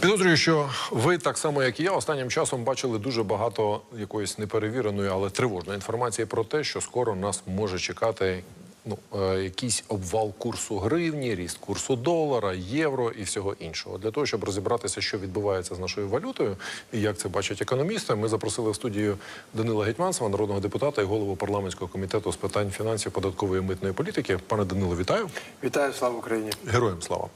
Підозрюю, що ви так само, як і я, останнім часом бачили дуже багато якоїсь неперевіреної, але тривожної інформації про те, що скоро нас може чекати ну, е, якийсь обвал курсу гривні, ріст курсу долара, євро і всього іншого. Для того, щоб розібратися, що відбувається з нашою валютою і як це бачать економісти, ми запросили в студію Данила Гетьманцева, народного депутата і голову парламентського комітету з питань фінансів, податкової і митної політики. Пане Данило, вітаю. Вітаю, слава Україні. Героям слава.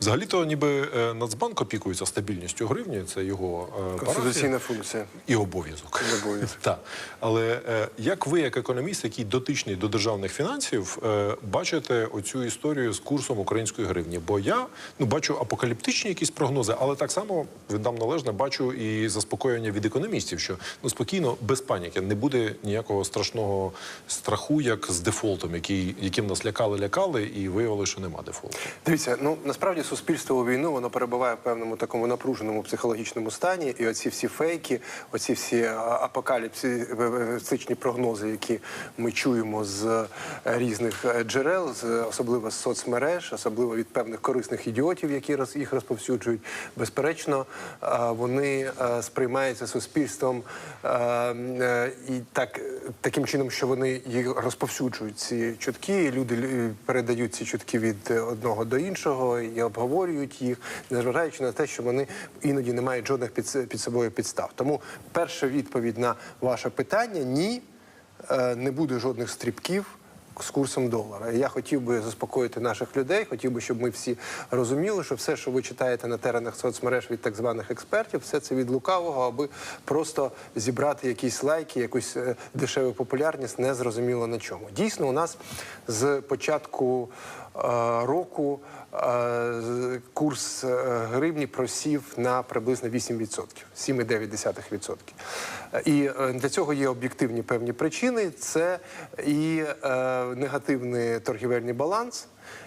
Взагалі-то ніби е, Нацбанк опікується стабільністю гривні, це його е, Конституційна функція. і обов'язок. Так. Але як ви, як економіст, який дотичний до державних фінансів, е, бачите оцю історію з курсом української гривні? Бо я ну бачу апокаліптичні якісь прогнози, але так само віддам належне, бачу і заспокоєння від економістів, що ну спокійно, без паніки, не буде ніякого страшного страху, як з дефолтом, який яким нас лякали, лякали, і виявили, що нема дефолту. Дивіться, ну насправді суспільство у війну воно перебуває в певному такому напруженому психологічному стані, і оці всі фейки, оці всі апокаліпсичні прогнози, які ми чуємо з е, різних е, джерел, особливо з соцмереж, особливо від певних корисних ідіотів, які їх розповсюджують. Безперечно, е, вони е, сприймаються суспільством і так таким чином, що вони їх розповсюджують ці чутки. Люди передають ці чутки від одного до іншого і обговорюють їх, незважаючи на те, що вони іноді не мають жодних під, під собою підстав. Тому перша відповідь на ваше питання ні, не буде жодних стрібків. З курсом долара. Я хотів би заспокоїти наших людей. Хотів би, щоб ми всі розуміли, що все, що ви читаєте на теренах соцмереж від так званих експертів, все це від лукавого, аби просто зібрати якісь лайки, якусь е, дешеву популярність, не зрозуміло на чому. Дійсно, у нас з початку року е, курс е, гривні просів на приблизно 8%, 7,9%. Е, І е, для цього є об'єктивні певні причини. Це і е, негативний торгівельний баланс.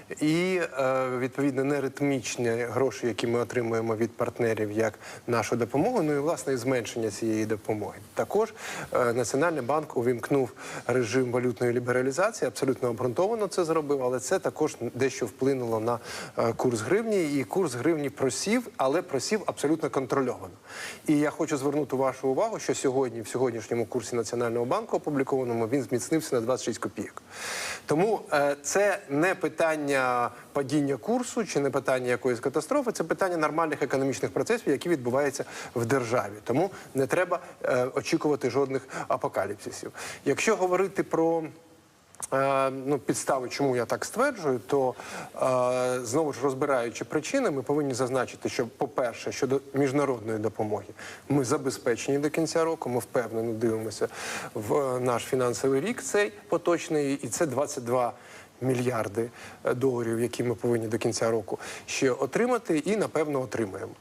І е, відповідно неритмічні гроші, які ми отримуємо від партнерів як нашу допомогу, ну і власне і зменшення цієї допомоги. Також е, Національний банк увімкнув режим валютної лібералізації, абсолютно обґрунтовано це зробив, але це також дещо вплинуло на е, курс гривні. І курс гривні просів, але просів абсолютно контрольовано. І я хочу звернути вашу увагу, що сьогодні, в сьогоднішньому курсі Національного банку опублікованому, він зміцнився на 26 копійок. Тому це не питання падіння курсу чи не питання якоїсь катастрофи, це питання нормальних економічних процесів, які відбуваються в державі. Тому не треба е, очікувати жодних апокаліпсисів. Якщо говорити про Е, ну, підстави, чому я так стверджую, то е, знову ж розбираючи причини, ми повинні зазначити, що, по-перше, щодо міжнародної допомоги, ми забезпечені до кінця року. Ми впевнено дивимося в е, наш фінансовий рік, цей поточний, і це 22 мільярди е, доларів, які ми повинні до кінця року ще отримати, і напевно отримаємо.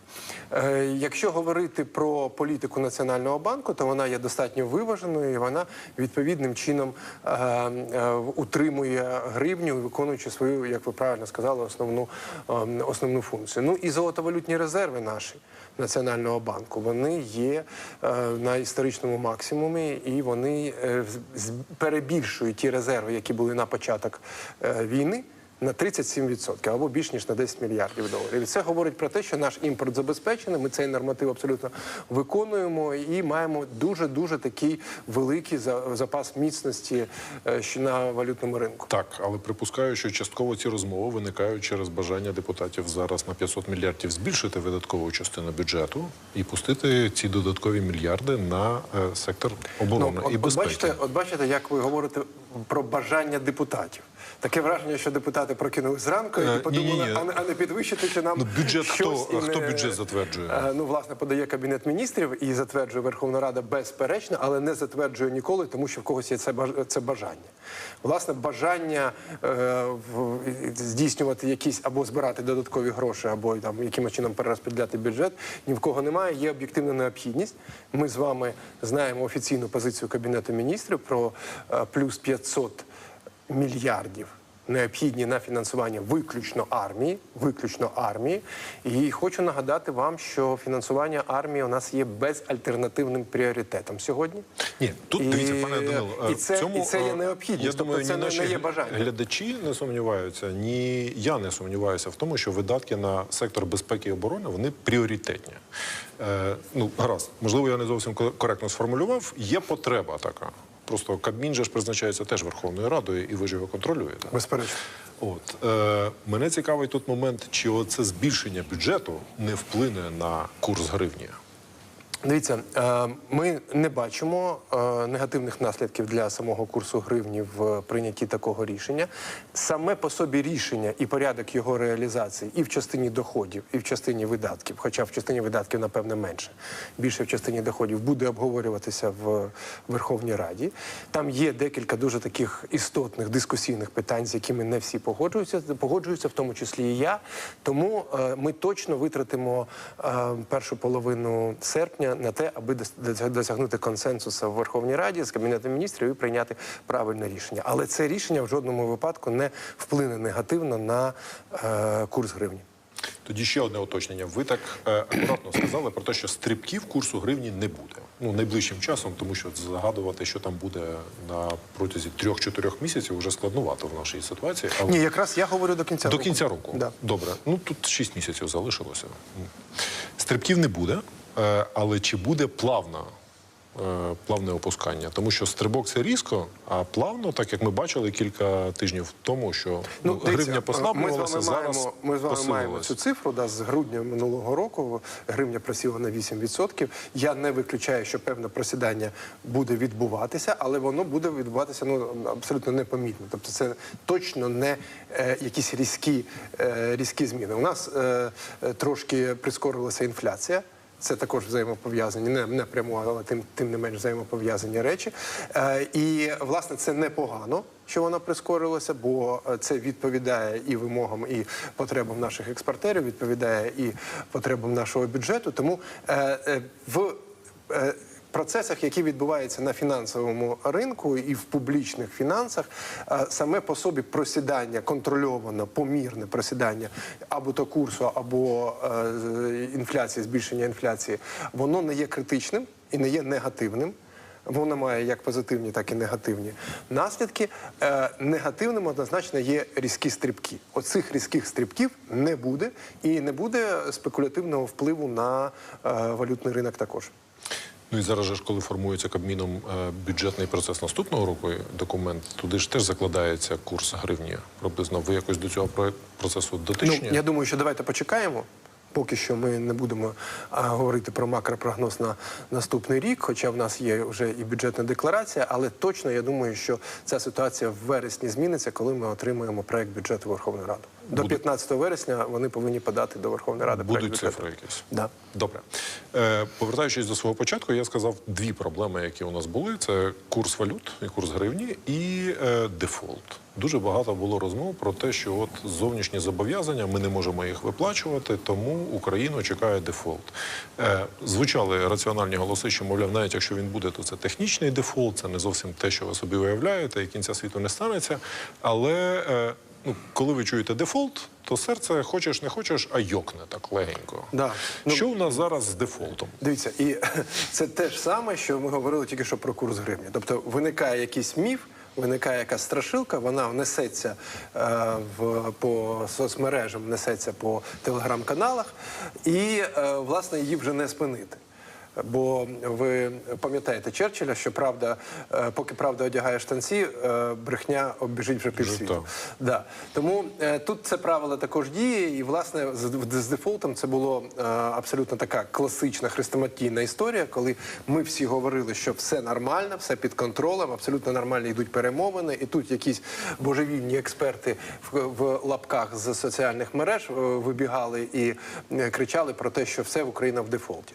Е, якщо говорити про політику Національного банку, то вона є достатньо виваженою, і вона відповідним чином е, утримує гривню, виконуючи свою, як ви правильно сказали, основну, е, основну функцію. Ну і золотовалютні резерви наші. Національного банку вони є е, на історичному максимумі, і вони е, перебільшують ті резерви, які були на початок е, війни. На 37% або більш ніж на 10 мільярдів доларів. І це говорить про те, що наш імпорт забезпечений. Ми цей норматив абсолютно виконуємо і маємо дуже дуже такий великий за- запас міцності е, на валютному ринку. Так, але припускаю, що частково ці розмови виникають через бажання депутатів зараз на 500 мільярдів збільшити видаткову частину бюджету і пустити ці додаткові мільярди на е, сектор оборони Ну, от, і от безпеки. бачите, от бачите, як ви говорите про бажання депутатів. Таке враження, що депутати прокинулись зранку Е, і подумали, ні-ні-ні. а, не, а не підвищити чи нам Ну, бюджет хто- щось хто бюджет затверджує? Е, Ну, власне, подає Кабінет міністрів і затверджує Верховна Рада безперечно, але не затверджує ніколи, тому що в когось є це баж- бажання. Власне, бажання е, здійснювати якісь або збирати додаткові гроші, або там якимось чином перерозподіляти бюджет. Ні в кого немає. Є об'єктивна необхідність. Ми з вами знаємо офіційну позицію Кабінету міністрів про е, плюс 500 мільярдів необхідні на фінансування виключно армії, виключно армії. І хочу нагадати вам, що фінансування армії у нас є безальтернативним пріоритетом сьогодні. Ні, тут І- дивіться, пане Данило, і е, це- цьому, і це є е, необхідність, Я тобто думаю, це ні наші не є бажання. глядачі не сумніваються, ні я не сумніваюся в тому, що видатки на сектор безпеки і оборони вони пріоритетні. Е, ну, гаразд, можливо, я не зовсім ко- коректно сформулював. Є потреба така. Просто Кабмін же ж призначається теж Верховною Радою, і ви ж його контролюєте. Безперечно. От е, мене цікавий тут момент, чи оце збільшення бюджету не вплине на курс гривні. Дивіться, е, ми не бачимо е, негативних наслідків для самого курсу гривні в прийнятті такого рішення. Саме по собі рішення і порядок його реалізації і в частині доходів, і в частині видатків, хоча в частині видатків, напевне, менше, більше в частині доходів, буде обговорюватися в Верховній Раді. Там є декілька дуже таких істотних дискусійних питань, з якими не всі погоджуються, погоджуються, в тому числі і я. Тому е, ми точно витратимо першу половину серпня на те, аби дос- дос- досягнути консенсусу в Верховній Раді з Кабінетом міністрів і прийняти правильне рішення. Але це рішення в жодному випадку не вплине негативно на е, курс гривні. Тоді ще одне уточнення. Ви так е, акуратно сказали про те, що стрибків курсу гривні не буде. Ну найближчим часом, тому що загадувати, що там буде на протязі трьох-чотирьох місяців, вже складнувато в нашій ситуації. Але Ні, якраз я говорю до кінця до року. кінця року. Да. Добре. Ну тут 6 місяців залишилося. Стрибків не буде, але чи буде плавна? е, Плавне опускання, тому що стрибок це різко, а плавно, так як ми бачили кілька тижнів тому, що ну, гривня ми з послаблювалася, вами зараз маємо, ми з вами маємо цю цифру. Да, з грудня минулого року гривня просіла на 8%. Я не виключаю, що певне просідання буде відбуватися, але воно буде відбуватися ну абсолютно непомітно. Тобто, це точно не е, якісь різкі, е, різкі зміни. У нас е, е, трошки прискорилася інфляція. Це також взаємопов'язані, не, не прямо, але тим, тим не менш взаємопов'язані речі. Е, і власне це непогано, що вона прискорилася, бо це відповідає і вимогам, і потребам наших експортерів, відповідає і потребам нашого бюджету. Тому е, е, в процесах, які відбуваються на фінансовому ринку і в публічних фінансах, е, саме по собі просідання контрольоване, помірне просідання або то курсу, або е, інфляції, збільшення інфляції, воно не є критичним і не є негативним. Воно має як позитивні, так і негативні наслідки. Е, негативним однозначно є різкі стрибки. Оцих різких стрибків не буде, і не буде спекулятивного впливу на е, валютний ринок також. Ну і зараз же ж, коли формується Кабміном е, бюджетний процес наступного року, документ, туди ж теж закладається курс гривні. Приблизно ви якось до цього про- процесу дотичні? Ну, я думаю, що давайте почекаємо. Поки що ми не будемо а, говорити про макропрогноз на наступний рік, хоча в нас є вже і бюджетна декларація, але точно я думаю, що ця ситуація в вересні зміниться, коли ми отримаємо проект бюджету Верховної Ради. До 15 вересня вони повинні подати до Верховної Ради Будуть цифри якісь. Да. Добре. Е, повертаючись до свого початку, я сказав дві проблеми, які у нас були: це курс валют і курс гривні, і е, дефолт. Дуже багато було розмов про те, що от зовнішні зобов'язання ми не можемо їх виплачувати, тому Україну чекає дефолт. Е, звучали раціональні голоси, що мовляв, навіть якщо він буде, то це технічний дефолт, це не зовсім те, що ви собі уявляєте, і кінця світу не станеться. Але е, ну, коли ви чуєте дефолт, то серце хочеш не хочеш, а йокне так легенько. Да. Ну, Що у нас зараз з дефолтом? Дивіться, і це те ж саме, що ми говорили тільки що про курс гривні. Тобто виникає якийсь міф, виникає якась страшилка, вона несеться е, в, по соцмережам, несеться по телеграм-каналах, і е, власне її вже не спинити. Бо ви пам'ятаєте Черчилля, що правда, е, поки правда одягає штанці, е, брехня обіжить вже півсвіту. Да. Тому е, тут це правило також діє, і власне з, дефолтом це було е, абсолютно така класична хрестоматійна історія, коли ми всі говорили, що все нормально, все під контролем, абсолютно нормально йдуть перемовини, і тут якісь божевільні експерти в, в лапках з соціальних мереж вибігали і кричали про те, що все Україна в дефолті.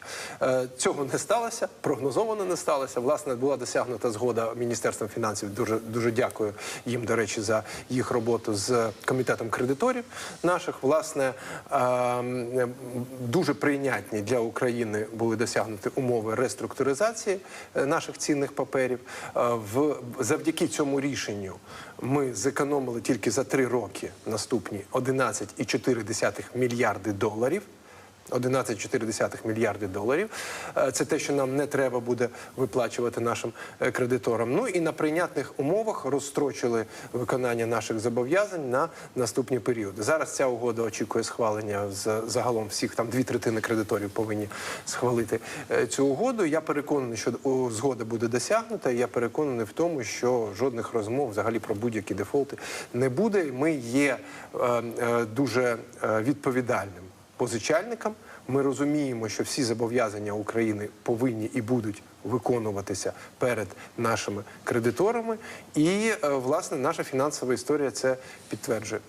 Цього не сталося, прогнозовано не сталося. Власне, була досягнута згода Міністерством фінансів. Дуже дуже дякую їм, до речі, за їх роботу з комітетом кредиторів наших. Власне, ем, дуже прийнятні для України були досягнуті умови реструктуризації е, наших цінних паперів. Е, В завдяки цьому рішенню ми зекономили тільки за три роки наступні 11,4 мільярди доларів. 11,4 мільярди доларів. Е, Це те, що нам не треба буде виплачувати нашим е, кредиторам. Ну і на прийнятних умовах розстрочили виконання наших зобов'язань на наступні періоди. Зараз ця угода очікує схвалення з загалом всіх там дві третини кредиторів повинні схвалити е, цю угоду. Я переконаний, що згода буде досягнута. Я переконаний в тому, що жодних розмов взагалі про будь-які дефолти не буде. Ми є дуже відповідальним позичальникам. Ми розуміємо, що всі зобов'язання України повинні і будуть виконуватися перед нашими кредиторами, і е, власне наша фінансова історія це підтверджує.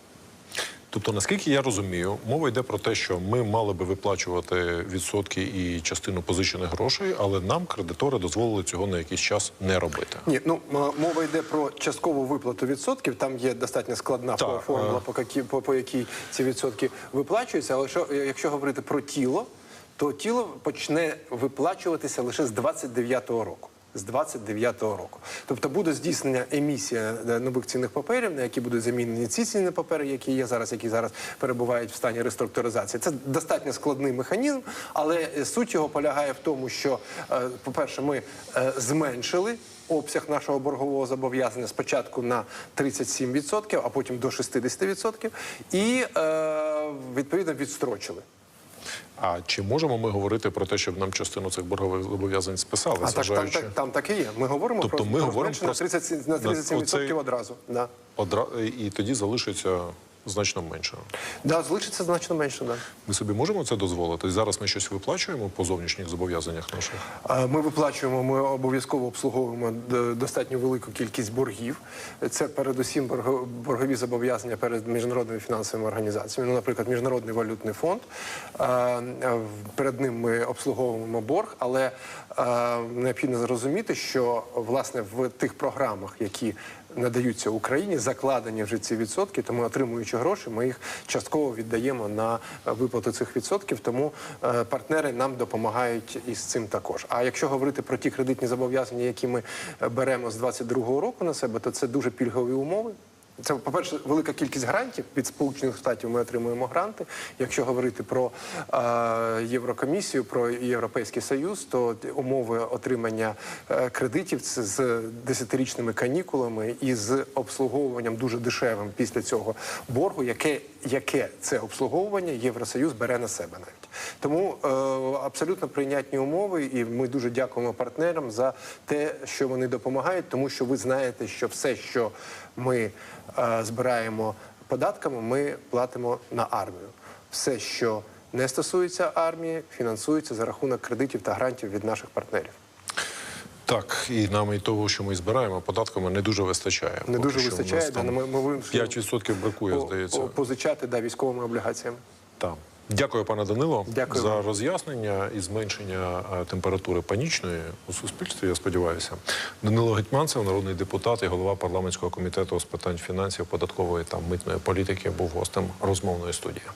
Тобто, наскільки я розумію, мова йде про те, що ми мали би виплачувати відсотки і частину позичених грошей, але нам кредитори дозволили цього на якийсь час не робити. Ні, ну мова йде про часткову виплату відсотків. Там є достатньо складна Так, формула, е. по, які, по, по якій ці відсотки виплачуються. Але що, якщо говорити про тіло, то тіло почне виплачуватися лише з 29-го року. З 29-го року, тобто буде здійснення емісія е, нових цінних паперів, на які будуть замінені ці цінні папери, які є зараз, які зараз перебувають в стані реструктуризації. Це достатньо складний механізм, але е, суть його полягає в тому, що, е, по-перше, ми зменшили обсяг нашого боргового зобов'язання спочатку на 37%, а потім до 60%, і відповідно відстрочили. А чи можемо ми говорити про те, щоб нам частину цих боргових зобов'язань списали, А так, там, так, там так і є. Ми говоримо Тобто про, ми про говоримо про- на 37%, на Оцей- одразу. Да. одра... і тоді залишиться значно менше. Да, залишиться значно менше. Да. Ми собі можемо це дозволити? Зараз ми щось виплачуємо по зовнішніх зобов'язаннях наших. Ми виплачуємо, ми обов'язково обслуговуємо достатньо велику кількість боргів. Це передусім борго- боргові зобов'язання перед міжнародними фінансовими організаціями. Ну, наприклад, Міжнародний валютний фонд. В- Перед ним ми обслуговуємо борг, але необхідно зрозуміти, що власне в тих програмах, які надаються Україні, закладені вже ці відсотки, тому отримуючи гроші, ми їх частково віддаємо на е, виплату цих відсотків. Тому е, партнери нам допомагають із цим також. А якщо говорити про ті кредитні зобов'язання, які ми е, беремо з 22-го року на себе, то це дуже пільгові умови. Це, по-перше, велика кількість грантів від Сполучених Штатів ми отримуємо гранти. Якщо говорити про е, Єврокомісію, про Європейський Союз, то умови отримання е, кредитів це з десятирічними канікулами і з обслуговуванням дуже дешевим після цього боргу, яке, яке це обслуговування Євросоюз бере на себе навіть. Тому е, абсолютно прийнятні умови, і ми дуже дякуємо партнерам за те, що вони допомагають, тому що ви знаєте, що все, що ми е, збираємо податками, ми платимо на армію. Все, що не стосується армії, фінансується за рахунок кредитів та грантів від наших партнерів. Так, і нам і того, що ми збираємо податками, не дуже вистачає. Не дуже вистачає, да, ми, ми вимушені 5% бракує, по- здається. по- позичати да, військовими облігаціями. Так. Дякую, пане Данило, Дякую за роз'яснення і зменшення е, температури панічної у суспільстві. Я сподіваюся. Данило Гетьманцев, народний депутат і голова парламентського комітету з питань фінансів, податкової та митної політики, був гостем розмовної студії.